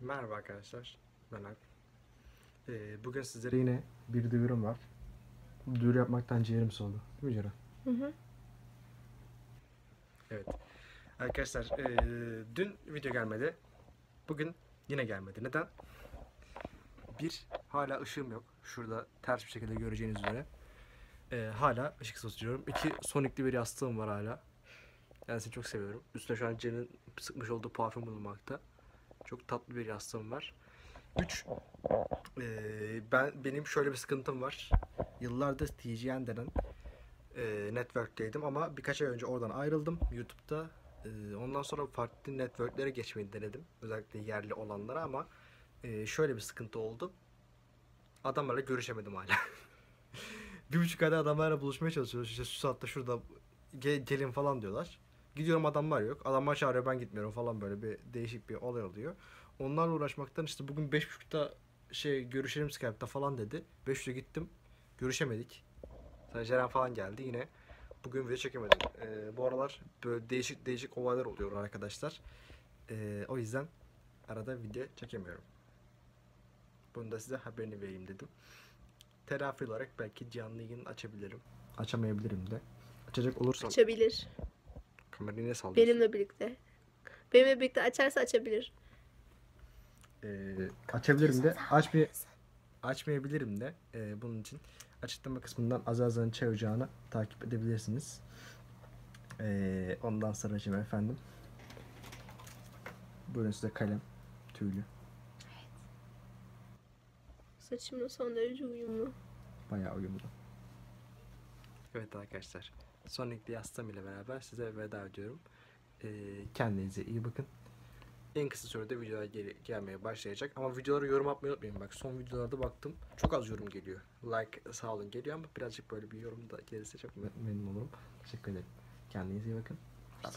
Merhaba arkadaşlar, ben Alp. Ee, bugün sizlere yine bir duyurum var. Bu duyuru yapmaktan ciğerim soldu. Değil mi Ceren? Hı hı. Evet. Arkadaşlar, ee, dün video gelmedi. Bugün yine gelmedi. Neden? Bir, hala ışığım yok. Şurada ters bir şekilde göreceğiniz üzere. Ee, hala ışıksız oturuyorum. İki, sonikli bir yastığım var hala. Yani seni çok seviyorum. Üstüne şu an Ceren'in sıkmış olduğu parfüm bulunmakta. Çok tatlı bir yastığım var. 3. ben benim şöyle bir sıkıntım var. Yıllardır TGN denen e, network'teydim ama birkaç ay önce oradan ayrıldım YouTube'da. E, ondan sonra farklı network'lere geçmeyi denedim. Özellikle yerli olanlara ama e, şöyle bir sıkıntı oldu. Adamlarla görüşemedim hala. bir buçuk ayda adamlarla buluşmaya çalışıyoruz. İşte şu saatte şurada ge- gelin falan diyorlar. Gidiyorum adamlar yok. Adamlar çağırıyor ben gitmiyorum falan böyle bir değişik bir olay oluyor. Onlarla uğraşmaktan işte bugün 5.30'da şey görüşelim Skype'da falan dedi. 5.30'da gittim. Görüşemedik. Sadece Ceren falan geldi yine. Bugün video çekemedim. Ee, bu aralar böyle değişik değişik olaylar oluyor arkadaşlar. Ee, o yüzden arada video çekemiyorum. Bunu da size haberini vereyim dedim. Telafi olarak belki canlı yayın açabilirim. Açamayabilirim de. Açacak olursam Açabilir. Kamerayı ne sallıyorsun? Benimle birlikte. Benimle birlikte açarsa açabilir. Ee, açabilirim de açmay açmayabilirim de Ee, bunun için açıklama kısmından Azaza'nın çay ocağını takip edebilirsiniz. Ee, ondan sonra efendim. Buyurun size kalem, tüylü. Saçımla son derece uyumlu. Bayağı uyumlu. Evet arkadaşlar. Sonraki yastığım ile beraber size veda ediyorum. Ee, kendinize iyi bakın. En kısa sürede videolar gel- gelmeye başlayacak. Ama videolara yorum atmayı unutmayın. Bak son videolarda baktım. Çok az yorum geliyor. Like sağ olun geliyor ama birazcık böyle bir yorum da gelirse çok me- memnun olurum. Teşekkür ederim. Kendinize iyi bakın. Bye.